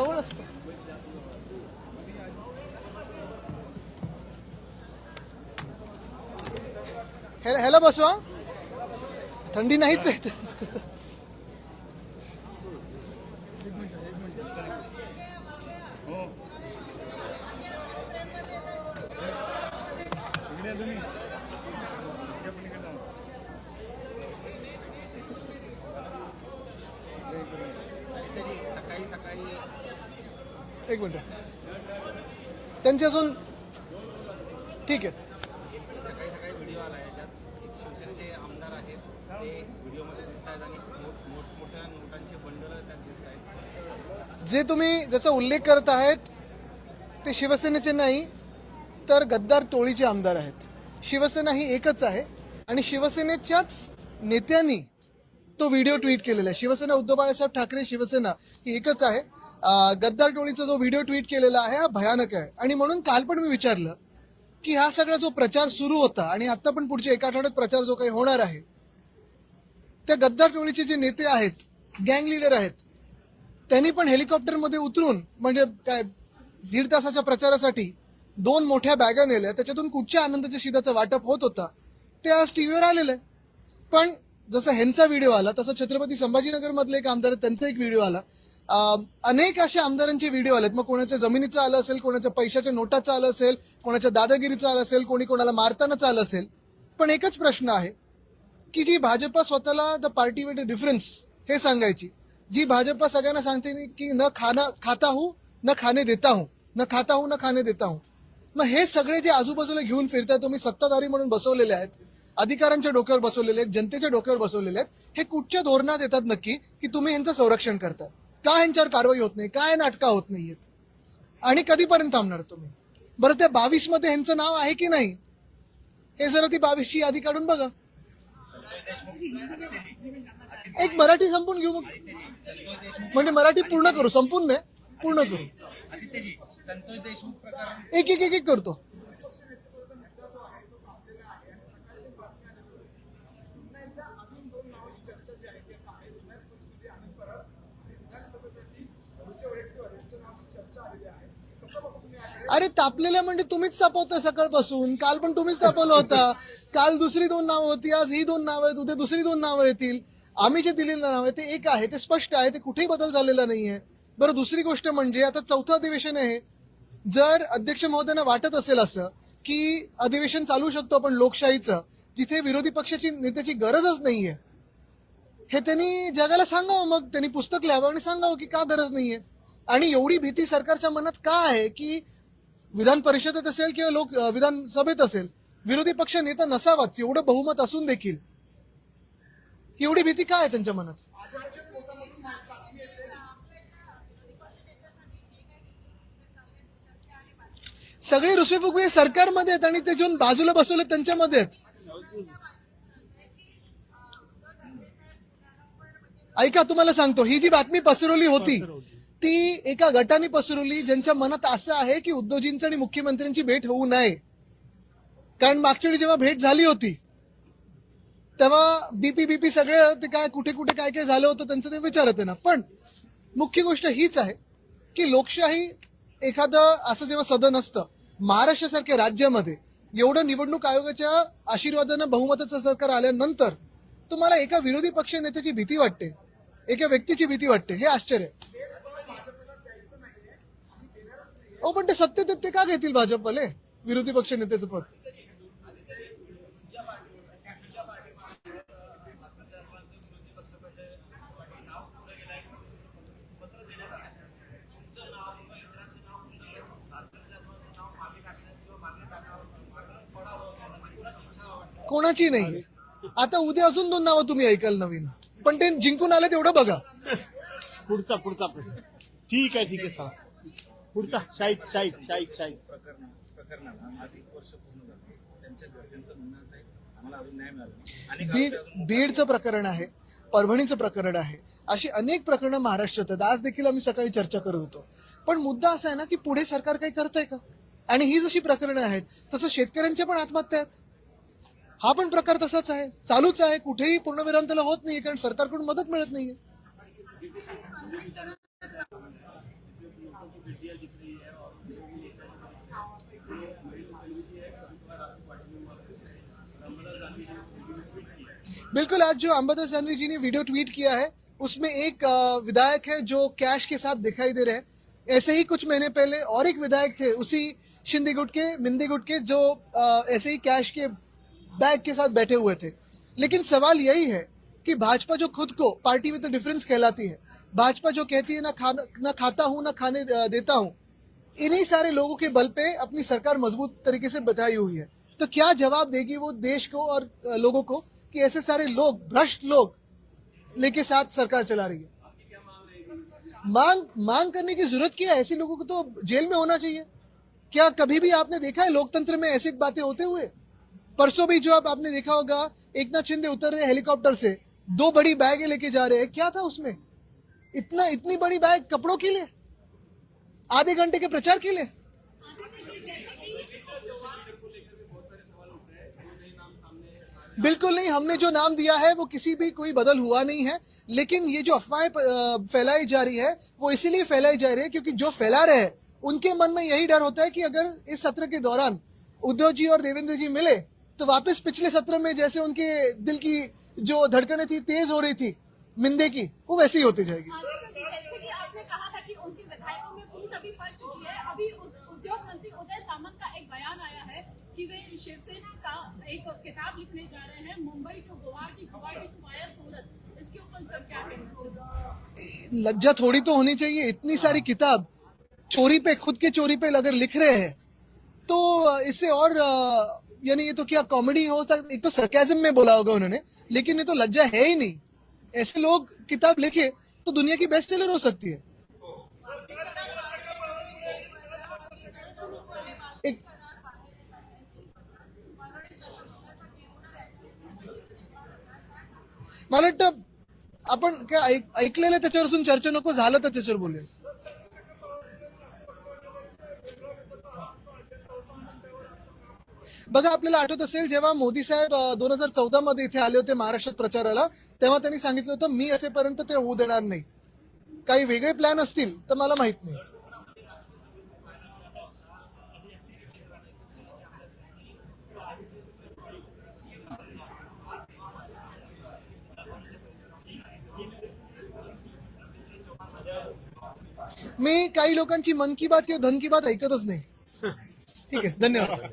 जवळ असतं ह्याला बसवा थंडी नाहीच आहे एक मिनिट. त्यांची अजून ठीक आहे. सकाळी सकाळी व्हिडिओ आला याच्यात. एक शिवसेनेचे आमदार आहेत. ते व्हिडिओमध्ये दिसत आहेत आणि मोठ मोठमोठ्या नोटांचे बंडल त्यात दिसत आहेत जे तुम्ही ज्याचा उल्लेख करत आहेत ते शिवसेनेचे नाही तर गद्दार टोळीचे आमदार आहेत. शिवसेना ही एकच आहे. आणि शिवसेनेच्याच नेत्यांनी तो व्हिडिओ ट्विट केलेला आहे. शिवसेना उद्धव बाळासाहेब ठाकरे शिवसेना ही एकच आहे. गद्दार टोळीचा जो व्हिडिओ ट्विट केलेला आहे हा भयानक आहे. आणि म्हणून काल पण मी विचारलं की हा सगळा जो प्रचार सुरू होता आणि आता पण पुढच्या एका आठवड्यात प्रचार जो काही होणार आहे त्या गद्दार टोळीचे जे नेते आहेत गँग लिडर आहेत त्यांनी पण हेलिकॉप्टरमध्ये उतरून म्हणजे काय दीड तासाच्या प्रचारासाठी दोन मोठ्या बॅगा नेल्या. त्याच्यातून कुठच्या आनंदाच्या शिदाचं वाटप होत होता ते आज टीव्हीवर आलेलं आहे. पण जसं ह्यांचा व्हिडिओ आला तसं छत्रपती संभाजीनगर मधले एक आमदार आहेत, त्यांचा एक व्हिडिओ आला. अनेक अशा आमदारांचे व्हिडिओ आलेत. मग कोणाच्या जमिनीचा आलं असेल कोणाच्या पैशाच्या नोटाचा आलं असेल कोणाच्या दादागिरीचं आलं असेल कोणी कोणाला मारतानाच आलं असेल. पण एकच प्रश्न आहे की जी भाजपा स्वतःला द पार्टी विथ डिफरन्स हे सांगायची. जी भाजपा सगळ्यांना सांगते की न खाना खाता हूं न खाणे देता हूं न खाता हूं न खाणे देता हूं मग हे सगळे जे आजूबाजूला घेऊन फिरताय तुम्ही सत्ताधारी म्हणून बसवलेले आहेत अधिकाऱ्यांच्या डोक्यावर बसवलेले आहेत जनतेच्या डोक्यावर बसवलेले आहेत. हे कुठच्या धोरणात येतात नक्की की तुम्ही ह्यांचं संरक्षण करता? का ह्यांच्यावर कारवाई होत नाही? काय नाटका होत नाहीयेत? आणि कधीपर्यंत थांबणार तुम्ही? बरं त्या बावीसमध्ये ह्यांचं नाव आहे की नाही? हे जरा ती बावीसची यादी काढून बघा. एक मराठी संपून घेऊ मग. म्हणजे मराठी पूर्ण करू संपून नाही पूर्ण करू. एक एक एक करतो. अरे तापलेल्या म्हणजे तुम्हीच तापवता सकाळपासून. काल पण तुम्हीच तापवलं होता. काल दुसरी दोन नावं होती आज ही दोन नावं आहेत उद्या दुसरी दोन नावं येतील. आम्ही जे दिलेलं नाव आहे ते एक आहे ते स्पष्ट आहे ते कुठेही बदल झालेला नाहीये. बरं दुसरी गोष्ट म्हणजे आता चौथं अधिवेशन आहे. जर अध्यक्ष महोदयांना वाटत असेल असं की अधिवेशन चालू शकतो आपण लोकशाहीचं जिथे विरोधी पक्षाची नेत्याची गरजच नाहीये हे त्यांनी जगाला सांगावं मग त्यांनी पुस्तक लिहावं आणि सांगावं की का गरज नाहीये. आणि एवढी भीती सरकारच्या मनात का आहे की विधान परिषदेत असेल किंवा लोक विधानसभेत असेल विरोधी पक्ष नेता नसावाच एवढं बहुमत असून देखील. एवढी भीती काय आहे त्यांच्या मनात? सगळे रुसवे फुगवे सरकारमध्ये आहेत आणि ते जेवण बाजूला बसवले त्यांच्यामध्ये आहेत. ऐका तुम्हाला सांगतो. ही जी बातमी पसरवली होती ती एका गटाने पसरवली ज्यांच्या मनात असं आहे की उद्धवजींचं आणि मुख्यमंत्र्यांची भेट होऊ नये. कारण मागच्या वेळी जेव्हा भेट झाली होती तेव्हा बीपी बीपी सगळे ते काय कुठे कुठे काय काय झालं होतं त्यांचं ते विचारत ना. पण मुख्य गोष्ट हीच आहे की लोकशाही एखादं असं जेव्हा सदन असतं महाराष्ट्रासारख्या राज्यामध्ये एवढं निवडणूक आयोगाच्या आशीर्वादानं बहुमताचं सरकार आल्यानंतर तुम्हाला एका विरोधी पक्ष नेत्याची भीती वाटते. एका व्यक्तीची भीती वाटते. हे आश्चर्य. आहे. हो पण ते सत्तेत ते का घेतील भाजपवाले? विरोधी पक्ष नेत्याचं पद. कोणाची नाही. आता उद्या असून दोन नावं तुम्ही ऐकाल नवीन. पण ते जिंकून आले तेवढं बघा. पुढचा पुढचा प्रश्न. ठीक आहे ठीक आहे चला. पुढचा. शाहीद शाहीद शाहीद शाहीद. प्रकरण प्रकरणाला आज एक वर्ष पूर्ण झालं त्यांच्या घरच्यांचं म्हणणं असं आहे आम्हाला अजून न्याय मिळाला नाही. अनेक बीड बीडचं प्रकरण आहे परभणीचं प्रकरण आहे. अशी अनेक प्रकरणं महाराष्ट्रात आहेत. आज देखील आम्ही सकाळी चर्चा करत होतो. पण मुद्दा असा आहे ना की पुढे सरकार काही करतंय का? आणि ही जशी प्रकरणं आहेत तसं शेतकऱ्यांच्या पण आत्महत्या आहेत. हा पण प्रकार तसाच आहे. चालूच आहे. कुठेही पूर्णविराम त्याला होत नाहीये, कारण सरकारकडून मदत मिळत नाहीये. बिल्कुल, आज जो अंबादास जानवी जी ने वीडियो ट्वीट किया है, उसमें एक विधायक है जो कैश के साथ दिखाई दे रहे हैं। ऐसे ही कुछ महीने पहले और एक विधायक थे, उसी शिंदे गुट के मिंदे गुट के, जो ऐसे ही कैश के बैग के साथ बैठे हुए थे। लेकिन सवाल यही है कि भाजपा जो खुद को पार्टी विद डिफरेंस कहलाती है। भाजपा जो कहती है, ना खाना, ना खाता हूँ, ना खाने देता हूँ। इन्हीं सारे लोगों के बल पे अपनी सरकार मज़बूत तरीके से बताई हुई है। तो क्या जवाब देगी वो देश को और लोगों को कि ऐसे सारे लोग, भ्रष्ट लोग लेके साथ सरकार चला रही है? मांग मांग करने की ज़रूरत क्या है? ऐसे लोगों को तो जेल में होना चाहिए। क्या कभी भी आपने देखा है लोकतंत्र में ऐसी बातें होते हुए? परसों भी जो अब आपने देखा होगा, एक नाथ शिंदे उतर रहे हेलीकॉप्टर से। दो बड़ी बैगें लेके जा रहे हैं। क्या था उसमें? इतना, इतनी बड़ी बैग कपड़ों के लिए? आधे घंटे के प्रचार के लिए? बिल्कुल नहीं, हमने जो नाम दिया है, वो किसी भी कोई बदल हुआ नहीं है। लेकिन ये जो अफवाहें फैलाई जा रही है, वो इसीलिए फैलाई जा रही है क्योंकि जो फैला रहे हैं, उनके मन में यही डर होता है कि अगर इस सत्र के दौरान उद्धव जी और देवेंद्र जी मिले तो वापस पिछले सत्र में जैसे उनके दिल की जो धड़कने थी तेज हो रही थी मिंदे की वो वैसे ही होती जाएगी। जैसे कि आपने कहा था कि उनके विधायकों में फूट अभी पड़ चुकी है। अभी उद्योग मंत्री उदय सामंत का एक बयान आया है कि वे शिवसेना का एक किताब लिखने जा रहे हैं Mumbai to Guwahati Guwahati to via Surat. इसके ऊपर सर क्या कहना लज्जा थोड़ी तो होनी चाहिए इतनी सारी किताब चोरी पे खुद के चोरी पे अगर लिख रहे हैं तो इससे और यानी ये तो क्या कॉमेडी हो सकता एक तो सरकैजम में बोला होगा उन्होंने लेकिन ये तो लज्जा है ही नहीं। ऐसे लोग किताब लिखे तो दुनिया की बेस्ट सेलर हो सकती है। एक मला वाटतं आपण काय ऐकलेलं त्याच्यावर चर्चा नको झालं तर त्याच्यावर बोलूया. बघा आपल्याला आठवत असेल जेव्हा मोदी साहेब दोन हजार चौदा मध्ये इथे आले होते महाराष्ट्रात प्रचाराला तेव्हा त्यांनी सांगितलं होतं मी असेपर्यंत ते होऊ देणार नाही. काही वेगळे प्लॅन असतील तर मला माहीत नाही. मी काही लोकांची मन की बात किंवा धन की बात ऐकतच नाही. ठीक आहे धन्यवाद.